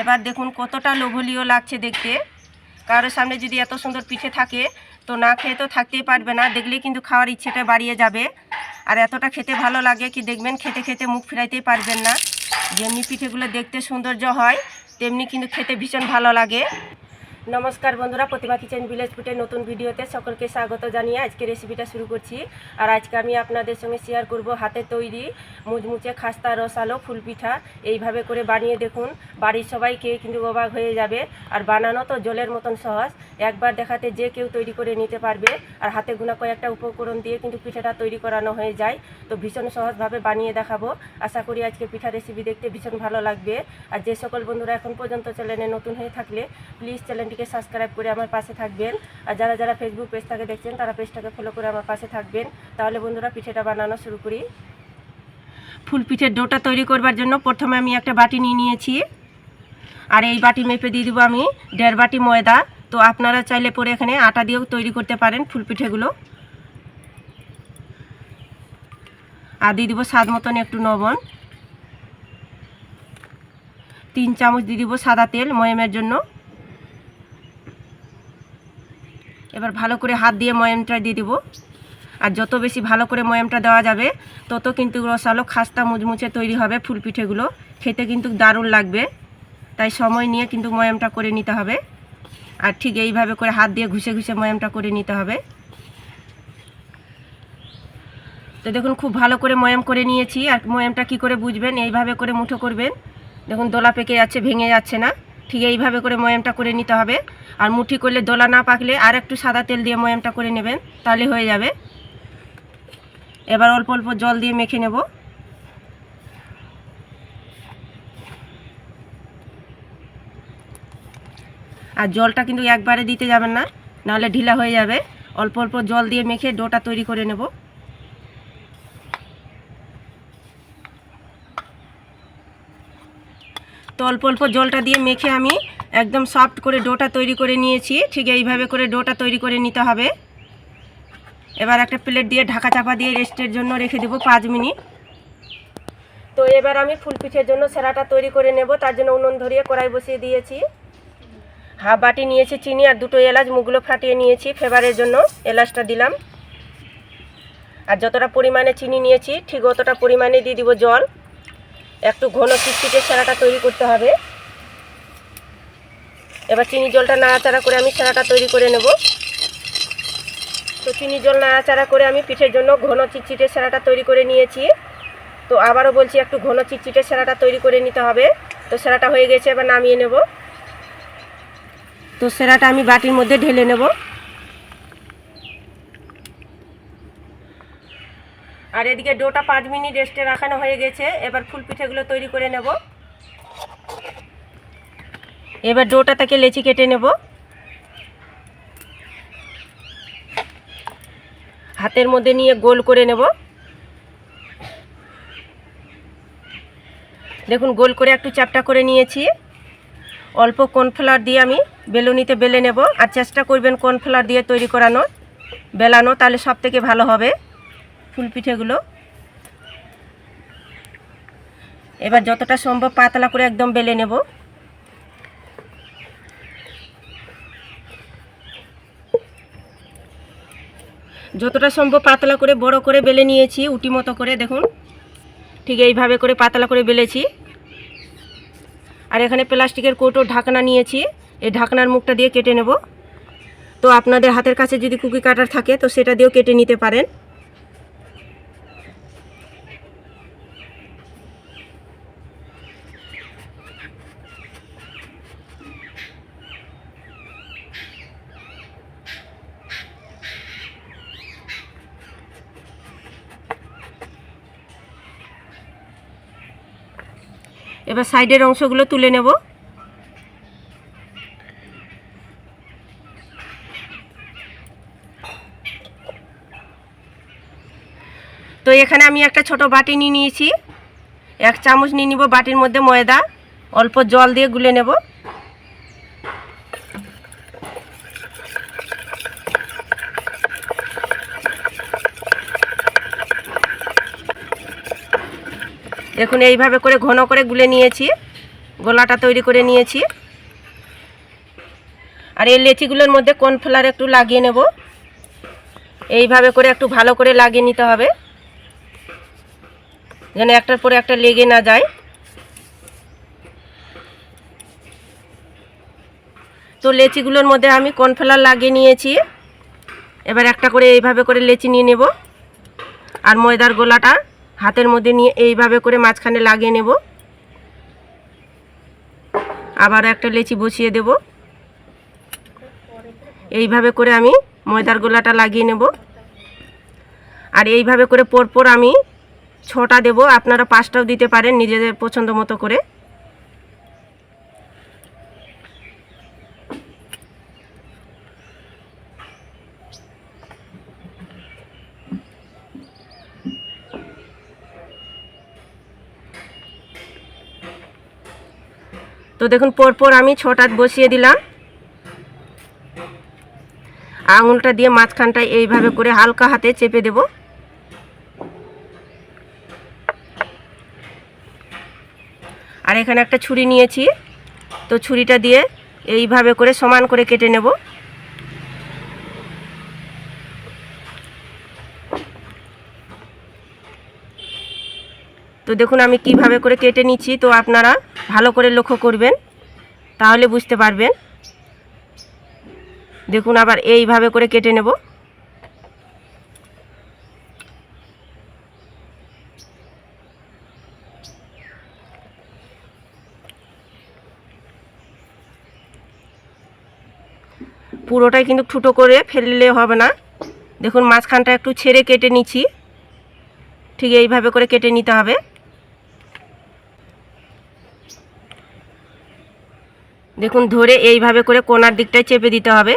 এবার দেখুন কতটা লোভনীয় লাগছে দেখতে। কারোর সামনে যদি এত সুন্দর পিঠে থাকে, তো না খেয়ে তো থাকতেই পারবে না। দেখলে কিন্তু খাওয়ার ইচ্ছেটা বাড়িয়ে যাবে। আর এতটা খেতে ভালো লাগে কি দেখবেন, খেতে খেতে মুখ ফিরাইতেই পারবেন না। যেমনি পিঠেগুলো দেখতে সৌন্দর্য হয়, তেমনি কিন্তু খেতে ভীষণ ভালো লাগে। নমস্কার বন্ধুরা, প্রতিমা কিচেন ভিলেজ ফুটের নতুন ভিডিওতে সকলকে স্বাগত জানিয়ে আজকে রেসিপিটা শুরু করছি। আর আজকে আমি আপনাদের সঙ্গে শেয়ার করব হাতে তৈরি মুচমুচে খাস্তা রসালো ফুলপিঠা। এইভাবে করে বানিয়ে দেখুন, বাড়ির সবাই খেয়ে কিন্তু অবাক হয়ে যাবে। আর বানানো তো জলের মতন সহজ। একবার দেখাতে যে কেউ তৈরি করে নিতে পারবে, আর হাতে গুনা কয়েকটা উপকরণ দিয়ে কিন্তু পিঠাটা তৈরি করানো হয়ে যায়। তো ভীষণ সহজভাবে বানিয়ে দেখাবো। আশা করি আজকে পিঠা রেসিপি দেখতে ভীষণ ভালো লাগবে। আর যে সকল বন্ধুরা এখন পর্যন্ত চ্যানেলে নতুন হয়ে থাকলে প্লিজ চ্যানেলটিকে সাবস্ক্রাইব করে আমার পাশে থাকবেন। আর যারা যারা ফেসবুক পেজটাকে দেখছেন, তারা পেজটাকে ফলো করে আমার পাশে থাকবেন। তাহলে বন্ধুরা পিঠেটা বানানো শুরু করি। ফুল পিঠের ডোটা তৈরি করবার জন্য প্রথমে আমি একটা বাটি নিয়ে নিয়েছি। আর এই বাটি মেপে দিয়ে দেবো আমি দেড় বাটি ময়দা। তো আপনারা চাইলে পরে এখানে আটা দিয়েও তৈরি করতে পারেন ফুল পিঠেগুলো। আর দিয়ে দিব স্বাদ মতন একটু লবণ। তিন চামচ দিয়ে দিব সাদা তেল ময়মের জন্য। এবার ভালো করে হাত দিয়ে ময়মটা দিয়ে দিব। আর যত বেশি ভালো করে ময়মটা দেওয়া যাবে, তত কিন্তু রসালো খাস্তা মুচমুচে তৈরি হবে ফুল পিঠেগুলো। খেতে কিন্তু দারুণ লাগবে। তাই সময় নিয়ে কিন্তু ময়ামটা করে নিতে হবে। আর ঠিক এইভাবে করে হাত দিয়ে ঘুষে ঘুষে ময়ামটা করে নিতে হবে। তো দেখুন, খুব ভালো করে ময়াম করে নিয়েছি। আর ময়ামটা কি করে বুঝবেন? এইভাবে করে মুঠো করবেন। দেখুন, দোলা পেকে যাচ্ছে, ভেঙে যাচ্ছে না। ঠিক এইভাবে করে ময়ামটা করে নিতে হবে। আর মুঠি করলে দোলা না পাকলে আর একটু সাদা তেল দিয়ে ময়ামটা করে নেবেন, তাহলে হয়ে যাবে। এবার অল্প অল্প জল দিয়ে মেখে নেব। আর জলটা কিন্তু একবারে দিতে যাবেন না, নাহলে ঢিলা হয়ে যাবে। অল্প অল্প জল দিয়ে মেখে ডোটা তৈরি করে নেব। তো অল্প অল্প জলটা দিয়ে মেখে আমি একদম সফট করে ডোটা তৈরি করে নিয়েছি। ঠিক এইভাবে করে ডোটা তৈরি করে নিতে হবে। এবার একটা প্লেট দিয়ে ঢাকা চাপা দিয়ে রেস্টের জন্য রেখে দেবো পাঁচ মিনিট। তো এবার আমি ফুল পিঠের জন্য সেরাটা তৈরি করে নেব, তার জন্য উনুন ধরিয়ে কড়াই বসিয়ে দিয়েছি। হাফ বাটি নিয়েছি চিনি আর দুটো এলাচ মুগগুলো ফাটিয়ে নিয়েছি, ফ্লেভারের জন্য এলাচটা দিলাম। আর যতটা পরিমাণে চিনি নিয়েছি, ঠিক অতটা পরিমাণে দিয়ে দিব জল। একটু ঘন চিটচিটে সেরাটা তৈরি করতে হবে। এবার চিনি জলটা নাড়াচাড়া করে আমি সেরাটা তৈরি করে নেব। তো চিনি জল নাড়াচাড়া করে আমি পিঠের জন্য ঘন চিটচিটে সেরাটা তৈরি করে নিয়েছি। তো আবারও বলছি, একটু ঘন চিটচিটে সেরাটা তৈরি করে নিতে হবে। তো সেরাটা হয়ে গেছে, এবার নামিয়ে নেব। তো সেরাটা আমি বাটির মধ্যে ঢেলে নেব। আর এদিকে ডোটা পাঁচ মিনিট রেস্টে রাখানো হয়ে গেছে। এবার ফুল পিঠেগুলো তৈরি করে নেব। এবার ডোটা থেকে লেচি কেটে নেব। হাতের মধ্যে নিয়ে গোল করে নেব। দেখুন, গোল করে একটু চাপটা করে নিয়েছি। অল্প কর্নফ্লাওয়ার দিয়ে আমি বেলুনিতে বেলে নেব। আর চেষ্টা করবেন কর্নফ্লাওয়ার দিয়ে তৈরি করানো বেলানো তাহলে সব থেকে ভালো হবে ফুল পিঠেগুলো। এবার যতটা সম্ভব পাতলা করে একদম বেলে নেব। যতটা সম্ভব পাতলা করে বড় করে বেলে নিয়েছি, উটি মতো করে, দেখুন। ঠিক এইভাবে করে পাতলা করে বেলেছি। আর এখানে প্লাস্টিকের কৌটো ঢাকনা নিয়েছি। এই ঢাকনার মুখটা দিয়ে কেটে নেব। তো আপনাদের হাতের কাছে যদি কুকি কাটার থাকে, তো সেটা দিয়েও কেটে নিতে পারেন। এবার সাইডের অংশগুলো তুলে নেব। তো এখানে আমি একটা ছোট বাটি নিয়ে নিয়েছি। এক চামচ নিয়ে নিব বাটির মধ্যে ময়দা। অল্প জল দিয়ে গুলে নেব। দেখুন এইভাবে করে ঘন করে গুলে নিয়েছি। গোলাটা তৈরি করে নিয়েছি। আর এই লেচিগুলোর মধ্যে কর্নফ্লাওয়ার একটু লাগিয়ে নেব। এইভাবে করে একটু ভালো করে লাগিয়ে নিতে হবে। যেন একটার পরে একটা লেগে না যায়। তো লেচিগুলোর মধ্যে আমি কর্নফ্লাওয়ার লাগিয়ে নিয়েছি। এবার একটা করে এইভাবে করে লেচি নিয়ে নেব। আর ময়দার গোলাটা। হাতের মধ্যে নিয়ে এইভাবে করে মাঝখানে লাগিয়ে নেব। আবার একটা লেচি বসিয়ে দেব। এইভাবে করে আমি ময়দার গোলাটা লাগিয়ে নেব। আর এইভাবে করে পরপর আমি ছটা দেব। আপনারা পাঁচটাও দিতে পারেন নিজেদের পছন্দ মতো করে। তো দেখুন, পরপর আমি ছটা বসিয়ে দিলাম। আঙুলটা দিয়ে মাঝখানটা এইভাবে করে হালকা হাতে চেপে দেব। আর এখানে একটা ছুরি নিয়েছি। তো ছুরিটা দিয়ে এইভাবে করে সমান করে কেটে নেব। তো দেখুন, আমি কীভাবে করে কেটে নিচ্ছি। তো আপনারা ভালো করে লক্ষ্য করবেন, তাহলে বুঝতে পারবেন। দেখুন, আবার এইভাবে করে কেটে নেব। পুরোটাই কিন্তু ঠুটো করে ফেললে হবে না। দেখুন, মাঝখানটা একটু ছেড়ে কেটে নিচ্ছি। ঠিক এইভাবে করে কেটে নিতে হবে। দেখুন, ধরে এইভাবে করে কোনার দিকটায় চেপে দিতে হবে।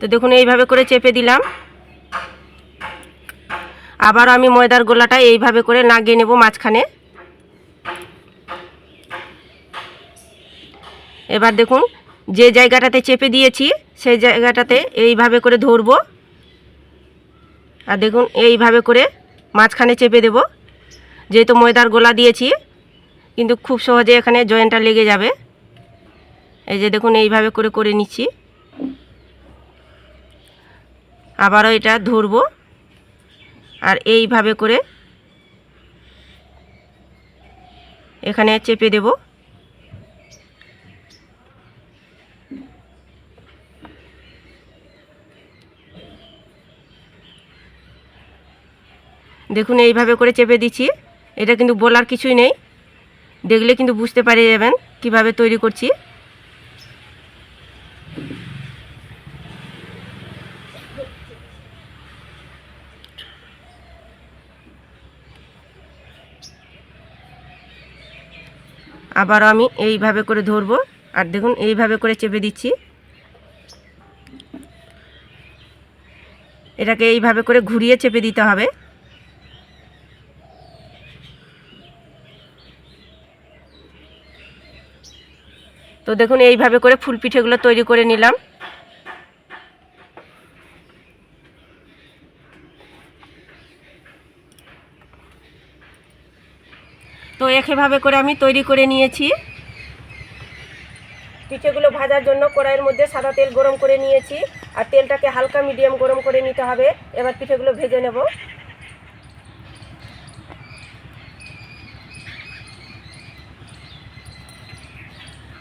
তো দেখুন, এইভাবে করে চেপে দিলাম। আবার আমি ময়দার গোলাটা এইভাবে করে লাগিয়ে নেব মাঝখানে। এবার দেখুন, যে জায়গাটাতে চেপে দিয়েছি, সেই জায়গাটাতে এইভাবে করে ধরবো। আর দেখুন, এইভাবে করে মাঝখানে চেপে দেব। যেহেতু ময়দার গোলা দিয়েছি, কিন্তু খুব সহজে এখানে জয়েন্টটা লেগে যাবে। এই যে দেখুন, এইভাবে করে করে নিচ্ছি। আবারও এটা ধরবো। আর এইভাবে করে এখানে চেপে দেব। দেখুন, এইভাবে করে চেপে দিচ্ছি। এটা কিন্তু বলার কিছুই নেই। দেখলে কিন্তু বুঝতে পারে যাবেন কীভাবে তৈরি করছি। আবারও আমি এইভাবে করে ধরবো। আর দেখুন, এইভাবে করে চেপে দিচ্ছি। এটাকে এইভাবে করে ঘুরিয়ে চেপে দিতে হবে। তো দেখুন, এইভাবে করে ফুল পিঠেগুলো তৈরি করে নিলাম। তো একইভাবে করে আমি তৈরি করে নিয়েছি। পিঠেগুলো ভাজার জন্য কড়াইয়ের মধ্যে সাদা তেল গরম করে নিয়েছি। আর তেলটাকে হালকা মিডিয়াম গরম করে নিতে হবে। এবার পিঠেগুলো ভেজে নেব।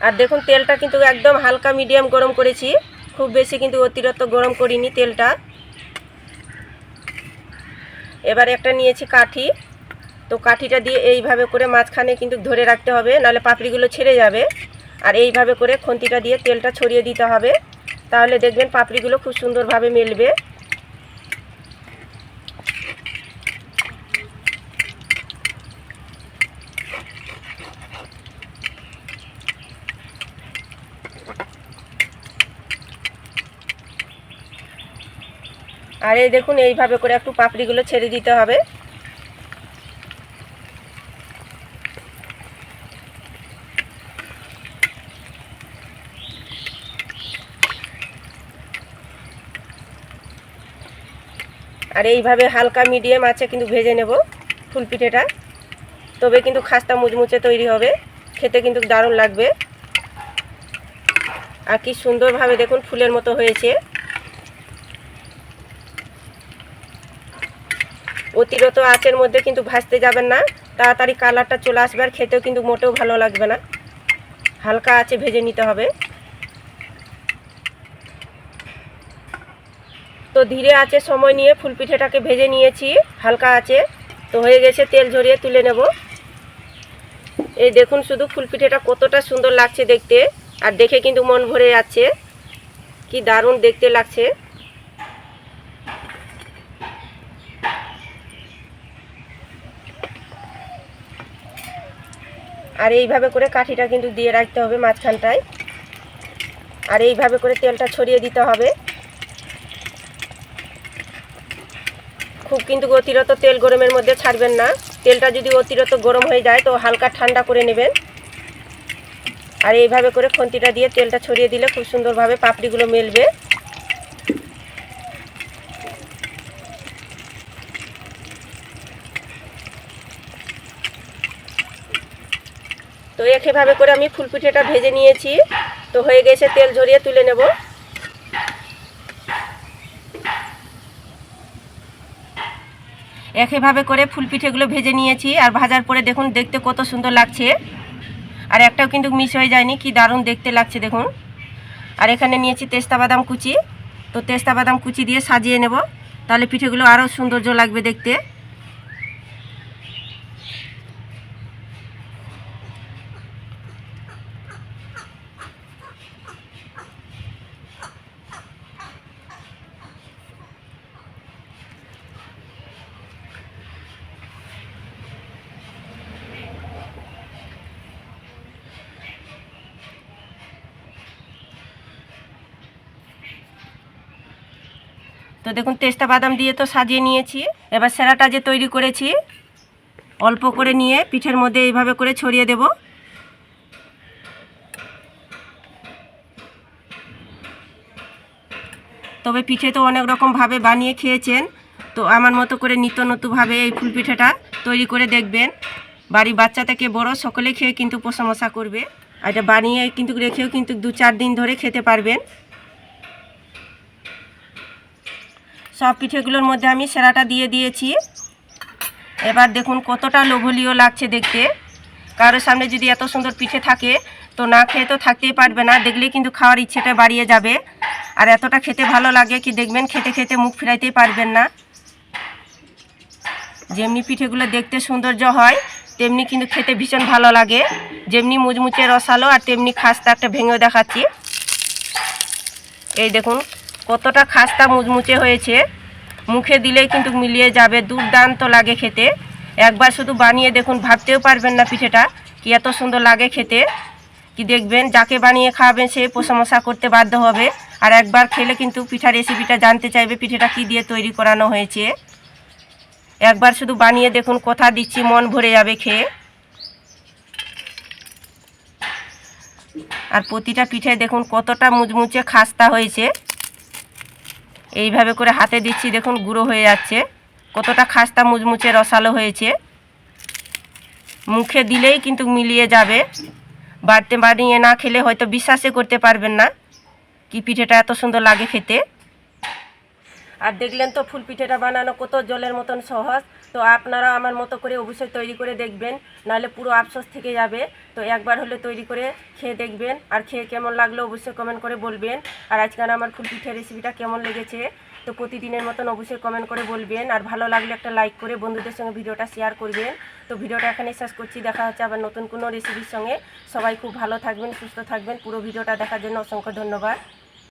আর দেখুন, তেলটা কিন্তু একদম হালকা মিডিয়াম গরম করেছি। খুব বেশি কিন্তু অতিরিক্ত গরম করিনি তেলটা। এবার একটা নিয়েছি কাঠি। তো কাঠিটা দিয়ে এইভাবে করে মাঝখানে কিন্তু ধরে রাখতে হবে, নাহলে পাপড়িগুলো ছেড়ে যাবে। আর এইভাবে করে খন্তিটা দিয়ে তেলটা ছড়িয়ে দিতে হবে। তাহলে দেখবেন পাপড়িগুলো খুব সুন্দরভাবে মেলবে। আর এই দেখুন, এইভাবে করে একটু পাপড়িগুলো ছেড়ে দিতে হবে। আর এইভাবে হালকা মিডিয়াম আছে, কিন্তু ভেজে নেব ফুল পিঠেটা তবে কিন্তু খাস্তা মুচমুচে তৈরি হবে, খেতে কিন্তু দারুণ লাগবে। আর কি সুন্দরভাবে দেখুন ফুলের মতো হয়েছে। অতিরিক্ত আঁচের মধ্যে কিন্তু ভাজতে যাবেন না। তাড়াতাড়ি কালারটা চলে আসবে আর খেতেও কিন্তু মোটেও ভালো লাগবে না। হালকা আছে ভেজে নিতে হবে। তো ধীরে আছে সময় নিয়ে ফুলপিঠেটাকে ভেজে নিয়েছি হালকা আছে তো হয়ে গেছে তেল ঝরিয়ে তুলে নেব। এই দেখুন শুধু ফুলপিঠেটা কতটা সুন্দর লাগছে দেখতে। আর দেখে কিন্তু মন ভরে যাচ্ছে। কি দারুণ দেখতে লাগছে। আর এইভাবে করে কাঠিটা কিন্তু দিয়ে রাখতে হবে মাঝখানটায়। আর এইভাবে করে তেলটা ছড়িয়ে দিতে হবে। খুব কিন্তু অতিরিক্ত তেল গরমের মধ্যে ছাড়বেন না। তেলটা যদি অতিরিক্ত গরম হয়ে যায় তো হালকা ঠান্ডা করে নেবেন। আর এইভাবে করে খন্তিটা দিয়ে তেলটা ছড়িয়ে দিলে খুব সুন্দরভাবে পাপড়িগুলো মেলবে। তো একইভাবে করে আমি ফুলপিঠেটা ভেজে নিয়েছি? তো হয়ে গেছে, তেল ঝরিয়ে তুলে নেব। একইভাবে করে ফুল পিঠেগুলো ভেজে নিয়েছি আর ভাজার পরে দেখুন, দেখতে কত সুন্দর লাগছে। আর একটাও কিন্তু মিস হয়ে যায়নি, কি দারুণ দেখতে লাগছে দেখুন। আর এখানে নিয়েছি তেস্তা বাদাম কুচি। তো তেস্তা বাদাম কুচি দিয়ে সাজিয়ে নেব, তাহলে পিঠেগুলো আরও সৌন্দর্য লাগবে দেখতে। তো দেখুন তেস্তা বাদাম দিয়ে তো সাজিয়ে নিয়েছি। এবার সেরাটা যে তৈরি করেছি, অল্প করে নিয়ে পিঠের মধ্যে এইভাবে করে ছড়িয়ে দেব। তবে পিঠে তো অনেক রকমভাবে বানিয়ে খেয়েছেন, তো আমার মতো করে নিত্য নতুনভাবে এই ফুল পিঠেটা তৈরি করে দেখবেন। বাড়ির বাচ্চা থেকে বড় সকলে খেয়ে কিন্তু প্রশংসা করবে। আর এটা বানিয়ে কিন্তু রেখেও কিন্তু দু চার দিন ধরে খেতে পারবেন। সব পিঠেগুলোর মধ্যে আমি সেরাটা দিয়ে দিয়েছি। এবার দেখুন কতটা লোভনীয় লাগছে দেখতে। কারোর সামনে যদি এত সুন্দর পিঠে থাকে, তো না খেয়ে তো থাকতেই পারবে না। দেখলেই কিন্তু খাওয়ার ইচ্ছেটা বাড়িয়ে যাবে। আর এতটা খেতে ভালো লাগে কি দেখবেন, খেতে খেতে মুখ ফিরাইতেই পারবেন না। যেমনি পিঠেগুলো দেখতে সৌন্দর্য হয়, তেমনি কিন্তু খেতে ভীষণ ভালো লাগে। যেমনি মুচমুচে রসালো আর তেমনি খাস্তা একটা ভেঙেও দেখাচ্ছি। এই দেখুন কতটা খাস্তা মুচমুচে হয়েছে, মুখে দিলেই কিন্তু মিলিয়ে যাবে, দুর্দান্ত লাগে খেতে। একবার শুধু বানিয়ে দেখুন, ভাবতেও পারবেন না পিঠেটা, কি এত সুন্দর লাগে খেতে। কি দেখবেন, যাকে বানিয়ে খাওয়াবেন সে প্রশংসা করতে বাধ্য হবে। আর একবার খেলে কিন্তু পিঠার রেসিপিটা জানতে চাইবে, পিঠেটা কি দিয়ে তৈরি করানো হয়েছে। একবার শুধু বানিয়ে দেখুন, কথা দিচ্ছি, মন ভরে যাবে খেয়ে। আর প্রতিটা পিঠে দেখুন, কতটা মুচমুচে খাস্তা হয়েছে। এইভাবে করে হাতে দিচ্ছি, দেখুন গুঁড়ো হয়ে যাচ্ছে। কতটা খাস্তা মুচমুচে রসালো হয়েছে। মুখে দিলেই কিন্তু মিলিয়ে যাবে। বাড়তে বানিয়ে না খেলে হয়তো বিশ্বাসই করতে পারবেন না। কি পিঠেটা এত সুন্দর লাগে খেতে। আর দেখলেন তো ফুল পিঠেটা বানানো কত জলের মতন সহজ। তো আপনারা আমার মতো করে অবশ্যই তৈরি করে দেখবেন, নাহলে পুরো আফসোস থেকে যাবে। তো একবার হলে তৈরি করে খেয়ে দেখবেন, আর খেয়ে কেমন লাগল অবশ্যই কমেন্ট করে বলবেন। আর আজকাল আমার ফুল পিঠের রেসিপিটা কেমন লেগেছে, তো প্রতিদিনের মতন অবশ্যই কমেন্ট করে বলবেন। আর ভালো লাগলে একটা লাইক করে বন্ধুদের সঙ্গে ভিডিওটা শেয়ার করবেন। তো ভিডিওটা এখানে শেষ করছি, দেখা হচ্ছে আবার নতুন কোনো রেসিপির সঙ্গে। সবাই খুব ভালো থাকবেন, সুস্থ থাকবেন। পুরো ভিডিওটা দেখার জন্য অসংখ্য ধন্যবাদ।